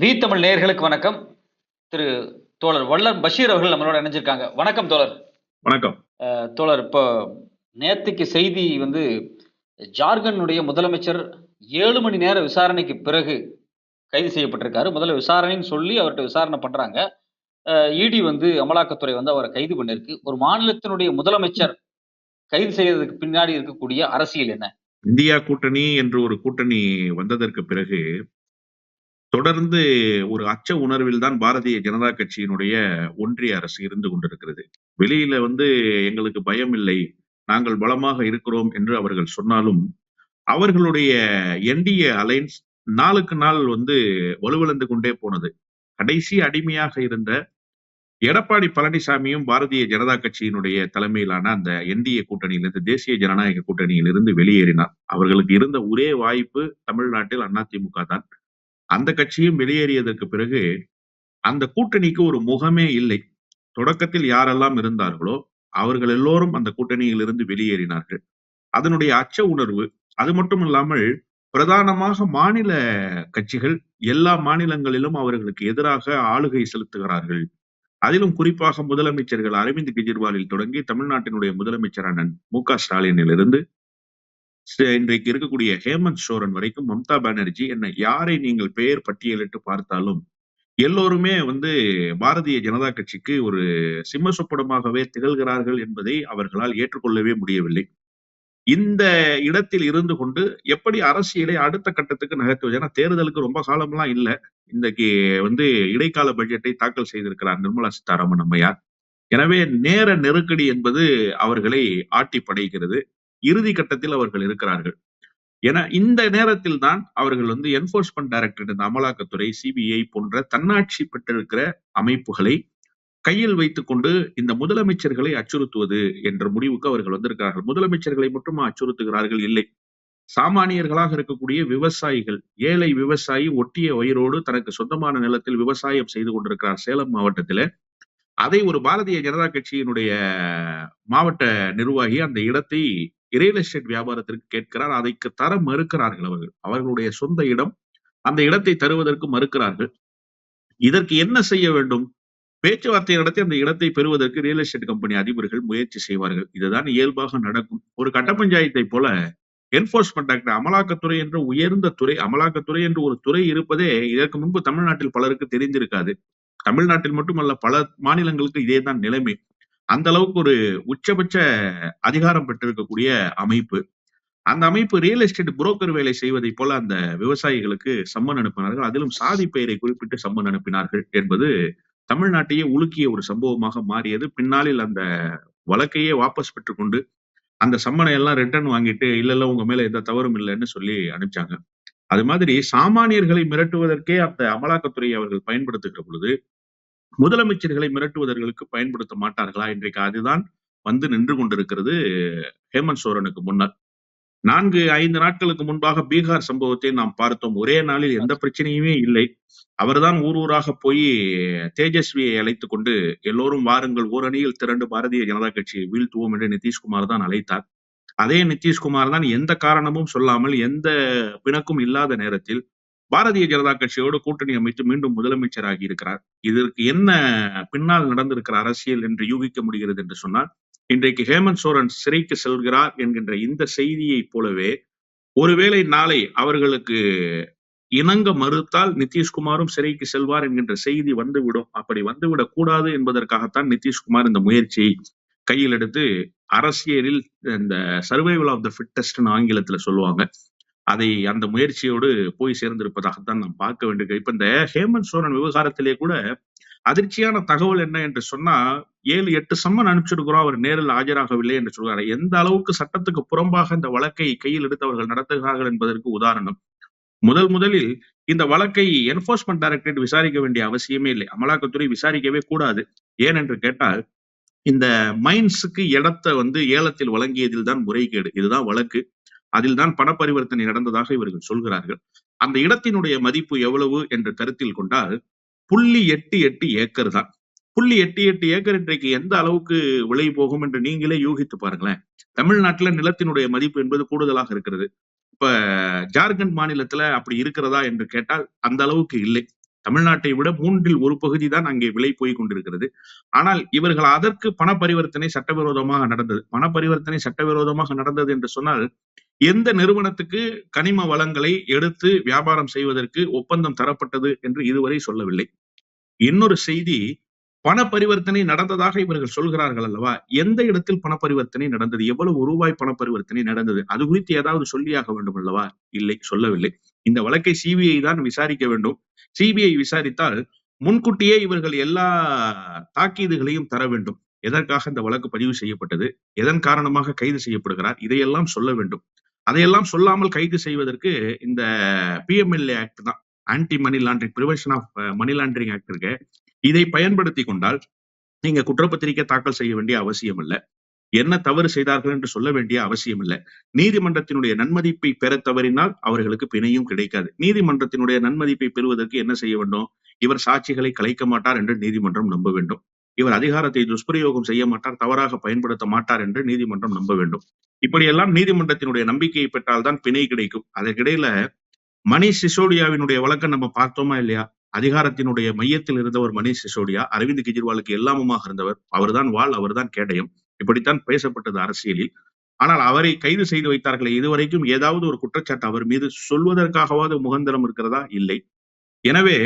We Tamil நேயர்களுக்கு வணக்கம். திரு தோழர் வல்லர் பஷீர் அவர்கள் நம்மளோட இணைஞ்சிருக்காங்க. வணக்கம் தோழர். வணக்கம். தோழர் இப்போ நேத்துக்கு செய்தி வந்து ஜார்க்கண்டுடைய முதலமைச்சர் ஏழு மணி நேர விசாரணைக்கு பிறகு கைது செய்யப்பட்டிருக்காரு. முதல்ல விசாரணைன்னு சொல்லி அவர்கிட்ட விசாரணை பண்றாங்க. இடி வந்து அமலாக்கத்துறை வந்து அவரை கைது பண்ணிருக்கு. ஒரு மாநிலத்தினுடைய முதலமைச்சர் கைது செய்யறதுக்கு பின்னாடி இருக்கக்கூடிய அரசியல் என்ன? இந்தியா கூட்டணி என்று ஒரு கூட்டணி வந்ததற்கு பிறகு தொடர்ந்து ஒரு அச்ச உணர்வில் தான் பாரதிய ஜனதா கட்சியினுடைய ஒன்றிய அரசு இருந்து கொண்டிருக்கிறது. வெளியில வந்து எங்களுக்கு பயம் இல்லை நாங்கள் பலமாக இருக்கிறோம் என்று அவர்கள் சொன்னாலும் அவர்களுடைய என்டிஏ அலைன்ஸ் நாளுக்கு நாள் வந்து வலுவிழந்து கொண்டே போனது. கடைசி அடிமையாக இருந்த எடப்பாடி பழனிசாமியும் பாரதிய ஜனதா கட்சியினுடைய தலைமையிலான அந்த என்டிஏ கூட்டணியிலிருந்து தேசிய ஜனநாயக கூட்டணியிலிருந்து வெளியேறினார். அவர்களுக்கு இருந்த ஒரே வாய்ப்பு தமிழ்நாட்டில் அதிமுக தான். அந்த கட்சியும் வெளியேறியதற்கு பிறகு அந்த கூட்டணிக்கு ஒரு முகமே இல்லை. தொடக்கத்தில் யாரெல்லாம் இருந்தார்களோ அவர்கள் எல்லோரும் அந்த கூட்டணியில் இருந்து வெளியேறினார்கள். அதனுடைய அச்ச உணர்வு அது மட்டும் இல்லாமல் பிரதானமாக மாநில கட்சிகள் எல்லா மாநிலங்களிலும் அவர்களுக்கு எதிராக ஆளுகை செலுத்துகிறார்கள். அதிலும் குறிப்பாக முதலமைச்சர்கள் அரவிந்த் கெஜ்ரிவாலில் தொடங்கி தமிழ்நாட்டினுடைய முதலமைச்சரான மு க ஸ்டாலினிலிருந்து இன்றைக்கு இருக்கக்கூடிய ஹேமந்த் சோரன் வரைக்கும் மம்தா பானர்ஜி என்ன யாரை நீங்கள் பெயர் பட்டியலிட்டு பார்த்தாலும் எல்லோருமே வந்து பாரதிய ஜனதா கட்சிக்கு ஒரு சிம்ம சொப்பனமாகவே திகழ்கிறார்கள் என்பதை அவர்களால் ஏற்றுக்கொள்ளவே முடியவில்லை. இந்த இடத்தில் இருந்து கொண்டு எப்படி அரசியலை அடுத்த கட்டத்துக்கு நகர்த்துவது? ஏன்னா தேர்தலுக்கு ரொம்ப காலம்லாம் இல்ல. இன்றைக்கு வந்து இடைக்கால பட்ஜெட்டை தாக்கல் செய்திருக்கிறார் நிர்மலா சீதாராமன் அம்மையார். எனவே நேர நெருக்கடி என்பது அவர்களை ஆட்டி படைக்கிறது இறுதி கட்டத்தில் அவர்கள் இருக்கிறார்கள். என இந்த நேரத்தில் தான் அவர்கள் வந்து என்போர்ஸ்மெண்ட் டைரக்டரேட் இந்த அமலாக்கத்துறை சிபிஐ போன்ற தன்னாட்சி பெற்றிருக்கிற அமைப்புகளை கையில் வைத்துக் கொண்டு இந்த முதலமைச்சர்களை அச்சுறுத்துவது என்ற முடிவுக்கு அவர்கள் வந்திருக்கிறார்கள். முதலமைச்சர்களை மட்டும் அச்சுறுத்துகிறார்கள் இல்லை. சாமானியர்களாக இருக்கக்கூடிய விவசாயிகள் ஏழை விவசாயி ஒட்டிய வயிறோடு தனக்கு சொந்தமான நிலத்தில் விவசாயம் செய்து கொண்டிருக்கிறார் சேலம் மாவட்டத்தில். அதை ஒரு பாரதிய ஜனதா கட்சியினுடைய மாவட்ட நிர்வாகி அந்த இடத்தை ரியல் எஸ்டேட் வியாபாரத்திற்கு கேட்கிறார் அதைக்கு தர மறுக்கிறார்கள் அவர்கள். அவர்களுடைய சொந்த இடம் அந்த இடத்தை தருவதற்கு மறுக்கிறார்கள். இதற்கு என்ன செய்ய வேண்டும்? பேச்சுவார்த்தை நடத்தி அந்த இடத்தை பெறுவதற்கு ரியல் எஸ்டேட் கம்பெனி அதிபர்கள் முயற்சி செய்வார்கள். இதுதான் இயல்பாக நடக்கும். ஒரு கட்ட பஞ்சாயத்தை போல என்போர்ஸ்மெண்ட் ஆக்ட் அமலாக்கத்துறை என்ற உயர்ந்த துறை அமலாக்கத்துறை என்று ஒரு துறை இருப்பதே இதற்கு முன்பு தமிழ்நாட்டில் பலருக்கு தெரிந்திருக்காது. தமிழ்நாட்டில் மட்டுமல்ல பல மாநிலங்களுக்கு இதே தான் நிலைமை. அந்த அளவுக்கு ஒரு உச்சபட்ச அதிகாரம் பெற்றிருக்கக்கூடிய அமைப்பு. அந்த அமைப்பு ரியல் எஸ்டேட் புரோக்கர் வேலை செய்வதை போல அந்த விவசாயிகளுக்கு சம்மன் அனுப்பினார்கள். அதிலும் சாதி பெயரை குறிப்பிட்டு சம்மன் அனுப்பினார்கள் என்பது தமிழ்நாட்டையே உலுக்கிய ஒரு சம்பவமாக மாறியது. பின்னாளில் அந்த வழக்கையே வாபஸ் பெற்றுக்கொண்டு அந்த சம்மனை எல்லாம் ரிட்டர்ன் வாங்கிட்டு இல்ல இல்ல உங்க மேல எந்த தவறும் இல்லைன்னு சொல்லி அனுப்பிச்சாங்க. அது மாதிரி சாமானியர்களை மிரட்டுவதற்கே அந்த அமலாக்கத்துறையை அவர்கள் பயன்படுத்துகிற பொழுது முதலமைச்சர்களை மிரட்டுவதற்கு பயன்படுத்த மாட்டார்களா? இன்றைக்கு அதுதான் வந்து நின்று கொண்டிருக்கிறது ஹேமந்த் சோரனுக்கு முன்னால். நான்கு ஐந்து நாட்களுக்கு முன்பாக பீகார் சம்பவத்தை நாம் பார்த்தோம். ஒரே நாளில் எந்த பிரச்சனையுமே இல்லை. அவர்தான் ஊர் ஊராக போய் தேஜஸ்வியை அழைத்து கொண்டு எல்லோரும் வாருங்கள் ஓரணியில் திரண்டு பாரதிய ஜனதா கட்சியை வீழ்த்துவோம் என்று நிதிஷ்குமார் தான் அழைத்தார். அதே நிதிஷ்குமார் தான் எந்த காரணமும் சொல்லாமல் எந்த பிணக்கும் இல்லாத நேரத்தில் பாரதிய ஜனதா கட்சியோடு கூட்டணி அமைத்து மீண்டும் முதலமைச்சராகி இருக்கிறார். இதற்கு என்ன பின்னால் நடந்திருக்கிற அரசியல் என்று யூகிக்க முடிகிறது என்று சொன்னால் இன்றைக்கு ஹேமந்த் சோரன் சிறைக்கு செல்கிறார் என்கின்ற இந்த செய்தியைப் போலவே ஒருவேளை நாளை அவர்களுக்கு இணங்க மறுத்தால் நிதிஷ்குமாரும் சிறைக்கு செல்வார் என்கின்ற செய்தி வந்துவிடும். அப்படி வந்துவிடக் கூடாது என்பதற்காகத்தான் நிதிஷ்குமார் இந்த முயற்சியை கையில் எடுத்து அரசியலில் இந்த சர்வைவல் ஆஃப் த ஃபிட்டஸ்ட்னு ஆங்கிலத்துல சொல்லுவாங்க. அதை அந்த முயற்சியோடு போய் சேர்ந்திருப்பதாகத்தான் நாம் பார்க்க வேண்டிய இப்ப இந்த ஹேமந்த் சோரன் விவகாரத்திலே கூட அதிர்ச்சியான தகவல் என்ன என்று சொன்னா ஏழு எட்டு சம்மன் அனுப்பிச்சிருக்கிறோம் அவர் நேரில் ஆஜராகவில்லை என்று சொல்கிறார் எந்த அளவுக்கு சட்டத்துக்கு புறம்பாக இந்த வழக்கை கையில் எடுத்தவர்கள் நடத்துகிறார்கள் என்பதற்கு உதாரணம். முதல் முதலில் இந்த வழக்கை என்போர்ஸ்மெண்ட் டைரக்டரேட் விசாரிக்க வேண்டிய அவசியமே இல்லை. அமலாக்கத்துறை விசாரிக்கவே கூடாது. ஏன் என்று கேட்டால் இந்த மைன்ஸுக்கு இடத்தை வந்து ஏலத்தில் வழங்கியதில் தான் முறைகேடு. இதுதான் வழக்கு. அதில் தான் பண பரிவர்த்தனை நடந்ததாக இவர்கள் சொல்கிறார்கள். அந்த இடத்தினுடைய மதிப்பு எவ்வளவு என்று கருத்தில் கொண்டால் புள்ளி எட்டு எட்டு ஏக்கர் தான். புள்ளி எட்டு எட்டு ஏக்கர் இன்றைக்கு எந்த அளவுக்கு விலை போகும் என்று நீங்களே யூகித்து பாருங்களேன். தமிழ்நாட்டுல நிலத்தினுடைய மதிப்பு என்பது கூடுதலாக இருக்கிறது. இப்ப ஜார்க்கண்ட் மாநிலத்துல அப்படி இருக்கிறதா என்று கேட்டால் அந்த அளவுக்கு இல்லை. தமிழ்நாட்டை விட மூன்றில் ஒரு பகுதி தான் அங்கே விலை போய் கொண்டிருக்கிறது. ஆனால் இவர்கள் அதற்கு பண பரிவர்த்தனை சட்டவிரோதமாக நடந்தது. பண பரிவர்த்தனை சட்டவிரோதமாக நடந்தது என்று சொன்னால் எந்த நிறுவனத்துக்கு கனிம வளங்களை எடுத்து வியாபாரம் செய்வதற்கு ஒப்பந்தம் தரப்பட்டது என்று இதுவரை சொல்லவில்லை. இன்னொரு செய்தி பண பரிவர்த்தனை நடந்ததாக இவர்கள் சொல்கிறார்கள் அல்லவா? எந்த இடத்தில் பண பரிவர்த்தனை நடந்தது? எவ்வளவு ரூபாய் பண பரிவர்த்தனை நடந்தது? அது குறித்து ஏதாவது சொல்லியாக வேண்டும் அல்லவா? இல்லை சொல்லவில்லை. இந்த வழக்கை சிபிஐ தான் விசாரிக்க வேண்டும். சிபிஐ விசாரித்தால் முன்கூட்டியே இவர்கள் எல்லா தாக்கீதுகளையும் தர வேண்டும். எதற்காக இந்த வழக்கு பதிவு செய்யப்பட்டது? எதன் காரணமாக கைது செய்யப்படுகிறார்? இதையெல்லாம் சொல்ல வேண்டும். அதையெல்லாம் சொல்லாமல் கைது செய்வதற்கு இந்த பிஎம்எல்ஏ ஆக்ட் தான். Anti money laundering prevention of money laundering act இருக்கு. இதை பயன்படுத்தி கொண்டால் நீங்க குற்றப்பத்திரிக்கை தாக்கல் செய்ய வேண்டிய அவசியம் இல்லை. என்ன தவறு செய்தார்கள் என்று சொல்ல வேண்டிய அவசியம் இல்லை. நீதிமன்றத்தினுடைய நன்மதிப்பை பெற தவறினால் அவர்களுக்கு பிணையும் கிடைக்காது. நீதிமன்றத்தினுடைய நன்மதிப்பை பெறுவதற்கு என்ன செய்ய வேண்டும்? இவர் சாட்சிகளை கலைக்க மாட்டார் என்று நீதிமன்றம் நம்ப வேண்டும். இவர் அதிகாரத்தை துஷ்பிரயோகம் செய்ய மாட்டார் தவறாக பயன்படுத்த மாட்டார் என்று நீதிமன்றம் நம்ப வேண்டும். இப்படியெல்லாம் நீதிமன்றத்தினுடைய நம்பிக்கையை பெற்றால்தான் பிணை கிடைக்கும். அதற்கிடையில மணிஷ் சிசோடியாவினுடைய வழக்கம் நம்ம பார்த்தோமா இல்லையா? அதிகாரத்தினுடைய மையத்தில் இருந்தவர் மணிஷ் சிசோடியா அரவிந்த் கெஜ்ரிவாலுக்கு எல்லாமுமாக இருந்தவர். அவர்தான் வாள் அவர்தான் கேடயம். இப்படித்தான் பேசப்பட்டது அரசியலில். ஆனால் அவரை கைது செய்து வைத்தார்களே இதுவரைக்கும் ஏதாவது ஒரு குற்றச்சாட்டு அவர் மீது சொல்வதற்காகவாது முகந்திரம் இருக்கிறதா? இல்லை. எனவே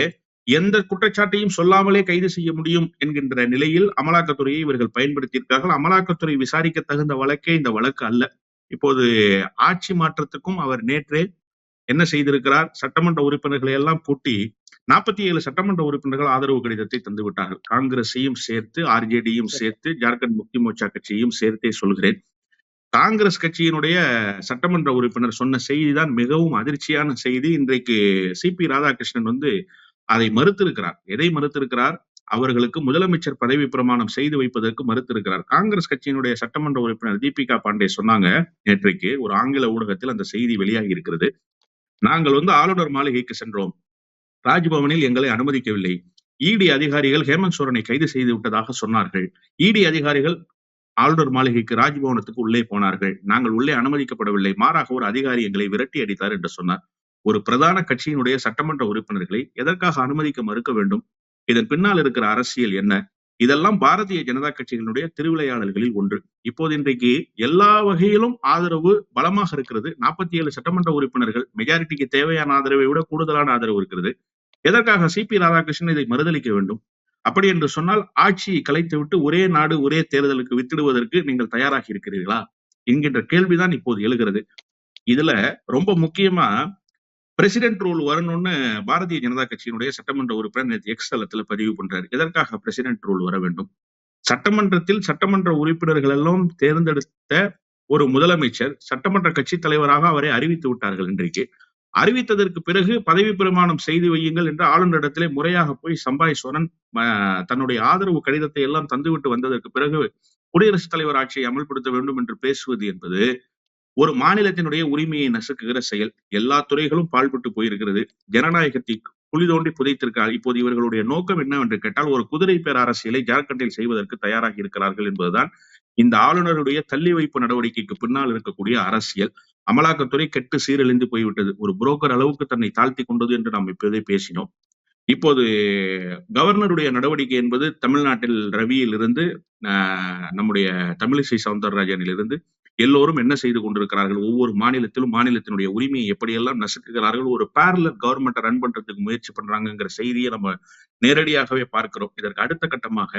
எந்த குற்றச்சாட்டையும் சொல்லாமலே கைது செய்ய முடியும் என்கின்ற நிலையில் அமலாக்கத்துறையை இவர்கள் பயன்படுத்தியிருக்கார்கள் அமலாக்கத்துறை விசாரிக்க தகுந்த வழக்கே இந்த வழக்கு அல்ல. இப்போது ஆட்சி மாற்றத்துக்கும் அவர் நேற்றே என்ன செய்திருக்கிறார்? சட்டமன்ற உறுப்பினர்களை எல்லாம் கூட்டி நாற்பத்தி ஏழு சட்டமன்ற உறுப்பினர்கள் ஆதரவு கடிதத்தை தந்து விட்டார்கள். காங்கிரஸையும் சேர்த்து ஆர்ஜேடியும் சேர்த்து ஜார்க்கண்ட் முக்தி மோர்ச்சா கட்சியையும் சேர்த்தே சொல்கிறேன். காங்கிரஸ் கட்சியினுடைய சட்டமன்ற உறுப்பினர் சொன்ன செய்திதான் மிகவும் அதிர்ச்சியான செய்தி. இன்றைக்கு சி பி ராதாகிருஷ்ணன் வந்து அதை மறுத்திருக்கிறார். எதை மறுத்திருக்கிறார்? அவர்களுக்கு முதலமைச்சர் பதவி பிரமாணம் செய்து வைப்பதற்கு மறுத்திருக்கிறார். காங்கிரஸ் கட்சியினுடைய சட்டமன்ற உறுப்பினர் தீபிகா பாண்டே சொன்னாங்க நேற்றைக்கு ஒரு ஆங்கில ஊடகத்தில் அந்த செய்தி வெளியாகி இருக்கிறது. நாங்கள் வந்து ஆளுநர் மாளிகைக்கு சென்றோம். ராஜ்பவனில் எங்களை அனுமதிக்கவில்லை. இடி அதிகாரிகள் ஹேமந்த் சோரனை கைது செய்து விட்டதாக சொன்னார்கள். இடி அதிகாரிகள் ஆளுநர் மாளிகைக்கு ராஜ்பவனத்துக்கு உள்ளே போனார்கள். நாங்கள் உள்ளே அனுமதிக்கப்படவில்லை. மாறாக ஒரு அதிகாரி எங்களை விரட்டி அடித்தார் என்று சொன்னார். ஒரு பிரதான கட்சியினுடைய சட்டமன்ற உறுப்பினர்களை எதற்காக அனுமதிக்க மறுக்க வேண்டும்? இதன் பின்னால் இருக்கிற அரசியல் என்ன? இதெல்லாம் பாரதிய ஜனதா கட்சிகளுடைய திருவிளையாடல்களில் ஒன்று. இப்போது இன்றைக்கு எல்லா வகையிலும் ஆதரவு பலமாக இருக்கிறது. நாற்பத்தி ஏழு சட்டமன்ற உறுப்பினர்கள் மெஜாரிட்டிக்கு தேவையான ஆதரவை விட கூடுதலான ஆதரவு இருக்கிறது. எதற்காக சி பி ராதாகிருஷ்ணன் இதை மறுதளிக்க வேண்டும்? அப்படி என்று சொன்னால் ஆட்சியை கலைத்துவிட்டு ஒரே நாடு ஒரே தேர்தலுக்கு வித்திடுவதற்கு நீங்கள் தயாராகி இருக்கிறீர்களா? என்கின்ற கேள்விதான் இப்போது எழுகிறது. இதுல ரொம்ப முக்கியமா பிரசிடென்ட் ரூல் வரணும்னு பாரதிய ஜனதா கட்சியினுடைய சட்டமன்ற உறுப்பினர் நேற்று எக்ஸ் தளத்துல பதிவு பண்றாரு. எதற்காக பிரசிடென்ட் ரூல் வர வேண்டும்? சட்டமன்றத்தில் சட்டமன்ற உறுப்பினர்கள் எல்லாம் தேர்ந்தெடுத்த ஒரு முதலமைச்சர் சட்டமன்ற கட்சி தலைவராக அவரை அறிவித்து விட்டார்கள் இன்றைக்கு. அறிவித்ததற்கு பிறகு பதவி பிரமாணம் செய்து வையுங்கள் என்று ஆளுநரிடத்திலே முறையாக போய் சம்பாய் சோரன் தன்னுடைய ஆதரவு கடிதத்தை எல்லாம் தந்துவிட்டு வந்ததற்கு பிறகு குடியரசுத் தலைவர் ஆட்சியை அமல்படுத்த வேண்டும் என்று பேசுவது என்பது ஒரு மாநிலத்தினுடைய உரிமையை நசுக்குகிற செயல் எல்லா துறைகளும் பாழ்பட்டு போயிருக்கிறது. ஜனநாயகத்தை குழி தோண்டி புதைத்திருக்கிறார் இப்போது இவர்களுடைய நோக்கம் என்னவென்று கேட்டால் ஒரு குதிரை பேர் அரசியலை ஜார்க்கண்டில் செய்வதற்கு தயாராகி இருக்கிறார்கள் என்பதுதான் இந்த ஆளுநருடைய தள்ளி வைப்பு நடவடிக்கைக்கு பின்னால் இருக்கக்கூடிய அரசியல். அமலாக்கத்துறை கெட்டு சீரழிந்து போய்விட்டது. ஒரு புரோக்கர் அளவுக்கு தன்னை தாழ்த்தி கொண்டது என்று நாம் இப்போதே பேசினோம். இப்போது கவர்னருடைய நடவடிக்கை என்பது தமிழ்நாட்டில் ரவியில் இருந்து நம்முடைய தமிழிசை சவுந்தரராஜனில் இருந்து எல்லோரும் என்ன செய்து கொண்டிருக்கிறார்கள்? ஒவ்வொரு மாநிலத்திலும் மாநிலத்தினுடைய உரிமையை எப்படியெல்லாம் நசுக்குகிறார்கள்? ஒரு பேரலர் கவர்மெண்ட்டை ரன் பண்றதுக்கு முயற்சி பண்றாங்கிற செய்தியை நம்ம நேரடியாகவே பார்க்கிறோம். இதற்கு அடுத்த கட்டமாக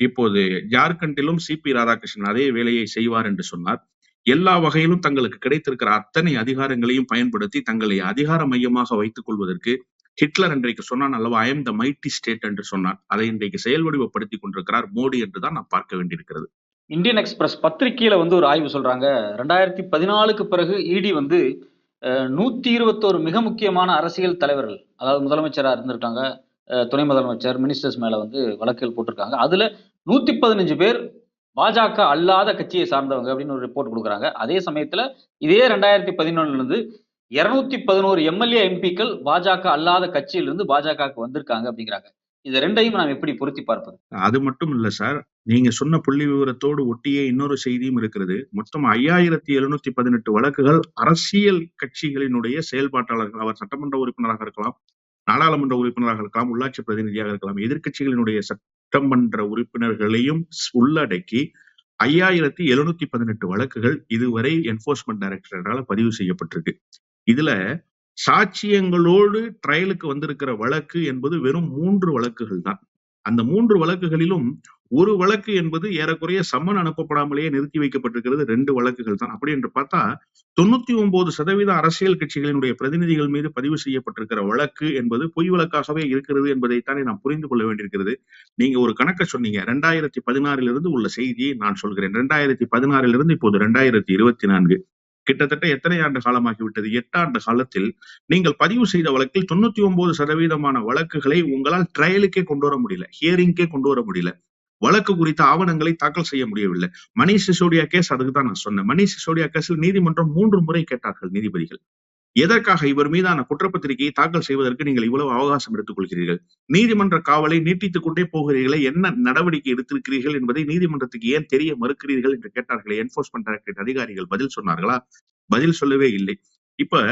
இப்போது ஜார்க்கண்டிலும் சி பி ராதாகிருஷ்ணன் அதே வேலையை செய்வார் என்று சொன்னார். எல்லா வகையிலும் தங்களுக்கு கிடைத்திருக்கிற அத்தனை அதிகாரங்களையும் பயன்படுத்தி தங்களை அதிகார மையமாக வைத்துக் கொள்வதற்கு ஹிட்லர் இன்றைக்கு சொன்னான் அல்லவா I am the mighty state என்று சொன்னான் அதை இன்றைக்கு செயல்வடிவப்படுத்தி கொண்டிருக்கிறார் மோடி என்றுதான் நான் பார்க்க வேண்டியிருக்கிறது. இந்தியன் எக்ஸ்பிரஸ் பத்திரிகையில வந்து ஒரு ஆய்வு சொல்றாங்க. ரெண்டாயிரத்தி பதினாலுக்கு பிறகு இடி வந்து நூத்தி இருபத்தோரு மிக முக்கியமான அரசியல் தலைவர்கள் அதாவது முதலமைச்சராக இருந்திருக்காங்க. துணை முதலமைச்சர் மினிஸ்டர்ஸ் மேல வந்து வழக்குகள் போட்டிருக்காங்க. அதுல நூத்தி பதினஞ்சு பேர் பாஜக அல்லாத கட்சியை சார்ந்தவங்க அப்படின்னு ஒரு ரிப்போர்ட் கொடுக்குறாங்க. அதே சமயத்துல இதே ரெண்டாயிரத்தி பதினொன்னுல இருந்து இருநூத்தி பதினோரு எம்எல்ஏ எம்பிக்கள் பாஜக அல்லாத கட்சியிலிருந்து பாஜகவுக்கு வந்திருக்காங்க அப்படிங்கிறாங்க. இது ரெண்டையும் நாம் எப்படி பொருத்தி பார்ப்பது? அது மட்டும் இல்ல சார். நீங்க சொன்ன புள்ளி விவரத்தோடு ஒட்டிய இன்னொரு செய்தியும் இருக்கிறது. மொத்தம் ஐயாயிரத்தி எழுநூத்தி பதினெட்டு வழக்குகள் அரசியல் கட்சிகளினுடைய செயல்பாட்டாளர்கள் அவர் சட்டமன்ற உறுப்பினராக இருக்கலாம் நாடாளுமன்ற உறுப்பினராக இருக்கலாம் உள்ளாட்சி பிரதிநிதியாக இருக்கலாம் எதிர்கட்சிகளினுடைய சட்டமன்ற உறுப்பினர்களையும் உள்ளடக்கி ஐயாயிரத்தி எழுநூத்தி பதினெட்டு வழக்குகள் இதுவரை என்போர்ஸ்மெண்ட் டைரக்டரால பதிவு செய்யப்பட்டிருக்கு. இதுல சாட்சியங்களோடு ட்ரையலுக்கு வந்திருக்கிற வழக்கு என்பது வெறும் மூன்று வழக்குகள் தான். அந்த மூன்று வழக்குகளிலும் ஒரு வழக்கு என்பது ஏறக்குறைய சம்மன் அனுப்பப்படாமலேயே நிறுத்தி வைக்கப்பட்டிருக்கிறது. ரெண்டு வழக்குகள் தான். அப்படி என்று பார்த்தா தொண்ணூத்தி ஒன்பது சதவீத அரசியல் கட்சிகளினுடைய பிரதிநிதிகள் மீது பதிவு செய்யப்பட்டிருக்கிற வழக்கு என்பது பொய் வழக்காகவே இருக்கிறது என்பதைத்தானே நாம் புரிந்து கொள்ள வேண்டியிருக்கிறது. நீங்க ஒரு கணக்க சொன்னீங்க. ரெண்டாயிரத்தி பதினாறிலிருந்து உள்ள செய்தியை நான் சொல்கிறேன். ரெண்டாயிரத்தி பதினாறிலிருந்து இப்போது ரெண்டாயிரத்தி இருபத்தி நான்கு கிட்டத்தட்ட எத்தனை ஆண்டு காலமாகிவிட்டது? எட்டு ஆண்டு காலத்தில் நீங்கள் பதிவு செய்த வழக்கில் தொண்ணூத்தி ஒன்பது சதவீதமான வழக்குகளை உங்களால் ட்ரையலுக்கே கொண்டு வர முடியல. ஹியரிங்கே கொண்டு வர முடியல. வழக்கு குறித்த ஆவணங்களை தாக்கல் செய்ய முடியவில்லை. மணிஷ் சிசோடியா கேஸ் அதுக்கு தான் நான் சொன்னேன். மணிஷ் சிசோடியா கேஸில் நீதிமன்றம் மூன்று முறை கேட்டார்கள் நீதிபதிகள். எதற்காக இவர் மீதான குற்றப்பத்திரிகையை தாக்கல் செய்வதற்கு நீங்கள் இவ்வளவு அவகாசம் எடுத்துக் கொள்கிறீர்கள் நீதிமன்ற காவலை நீட்டித்துக் கொண்டே போகிறீர்களே என்ன நடவடிக்கை எடுத்திருக்கிறீர்கள் என்பதை நீதிமன்றத்துக்கு ஏன் தெரிய மறுக்கிறீர்கள் என்று கேட்டார்களே என்போர்ஸ்மெண்ட் டைரக்டரேட் அதிகாரிகள் பதில் சொன்னார்களா? பதில் சொல்லவே இல்லை. இப்ப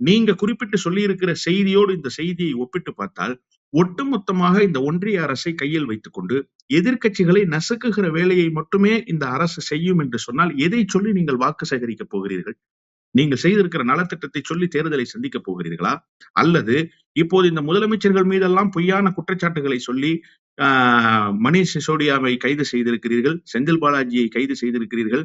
நீங்க குறிப்பிட்டு சொல்லி இருக்கிற செய்தியோடு இந்த செய்தியை ஒப்பிட்டு பார்த்தால் ஒட்டுமொத்தமாக இந்த ஒன்றிய அரசை கையில் வைத்துக் கொண்டு எதிர்க்கட்சிகளை நசுக்குகிற வேலையை மட்டுமே இந்த அரசு செய்யும் என்று சொன்னால் எதை சொல்லி நீங்கள் வாக்கு சேகரிக்க போகிறீர்கள்? நீங்கள் செய்திருக்கிற நலத்திட்டத்தை சொல்லி தேர்தலை சந்திக்க போகிறீர்களா? அல்லது இப்போது இந்த முதலமைச்சர்கள் மீதெல்லாம் பொய்யான குற்றச்சாட்டுகளை சொல்லி ஆஹ் மணிஷ் சிசோடியாவை கைது செய்திருக்கிறீர்கள் செந்தில் பாலாஜியை கைது செய்திருக்கிறீர்கள்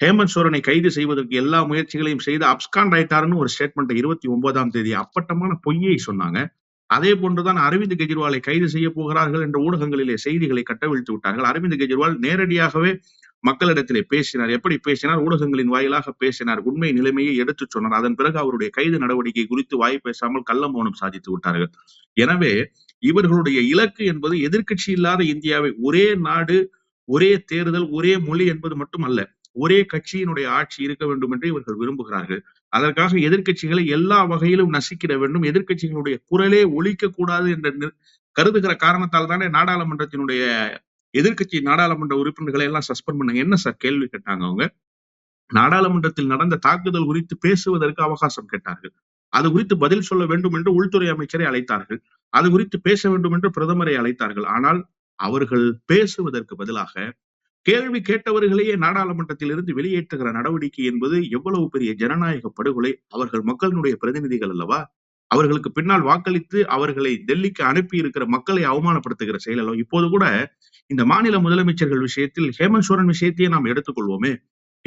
ஹேமந்த் சோரனை கைது செய்வதற்கு எல்லா முயற்சிகளையும் செய்து அப்ஸ்கான் ஆயிட்டாருன்னு ஒரு ஸ்டேட்மெண்ட் இருபத்தி ஒன்பதாம் தேதி அப்பட்டமான பொய்யை சொன்னாங்க. அதே போன்றுதான் அரவிந்த் கெஜ்ரிவாலை கைது செய்ய போகிறார்கள் என்ற ஊடகங்களிலே செய்திகளை கட்டவிழ்த்து விட்டார்கள். அரவிந்த் கெஜ்ரிவால் நேரடியாகவே மக்களிடத்திலே பேசினார். எப்படி பேசினார்? ஊடகங்களின் வாயிலாக பேசினார். உண்மை நிலைமையை எடுத்துச் சொன்னார். அதன் பிறகு அவருடைய கைது நடவடிக்கை குறித்து வாய் பேசாமல் கள்ள மௌனம் சாதித்து விட்டார்கள். எனவே இவர்களுடைய இலக்கு என்பது எதிர்க்கட்சி இல்லாத இந்தியாவை ஒரே நாடு ஒரே தேர்தல் ஒரே மொழி என்பது மட்டுமல்ல ஒரே கட்சியினுடைய ஆட்சி இருக்க வேண்டும் என்று இவர்கள் விரும்புகிறார்கள். அதற்காக எதிர்க்கட்சிகளை எல்லா வகையிலும் நசிக்கிட வேண்டும். எதிர்கட்சிகளுடைய குரலே ஒழிக்க கூடாது என்று கருதுகிற காரணத்தால் தானே நாடாளுமன்றத்தினுடைய எதிர்கட்சி நாடாளுமன்ற உறுப்பினர்களை எல்லாம் சஸ்பெண்ட் பண்ண என்ன சார் கேள்வி கேட்டாங்க அவங்க? நாடாளுமன்றத்தில் நடந்த தாக்குதல் குறித்து பேசுவதற்கு அவகாசம் கேட்டார்கள். அது குறித்து பதில் சொல்ல வேண்டும் என்று உள்துறை அமைச்சரை அழைத்தார்கள். அது குறித்து பேச வேண்டும் என்று பிரதமரை அழைத்தார்கள். ஆனால் அவர்கள் பேசுவதற்கு பதிலாக கேள்வி கேட்டவர்களையே நாடாளுமன்றத்தில் இருந்து வெளியேற்றுகிற நடவடிக்கை என்பது எவ்வளவு பெரிய ஜனநாயக படுகொலை? அவர்கள் மக்களினுடைய பிரதிநிதிகள் அல்லவா? அவர்களுக்கு பின்னால் வாக்களித்து அவர்களை டெல்லிக்கு அனுப்பி இருக்கிற மக்களை அவமானப்படுத்துகிற செயல் அல்லவா? இப்போது கூட இந்த மாநில முதலமைச்சர்கள் விஷயத்தில் ஹேமந்த் சோரன் விஷயத்தையே நாம் எடுத்துக்கொள்வோமே.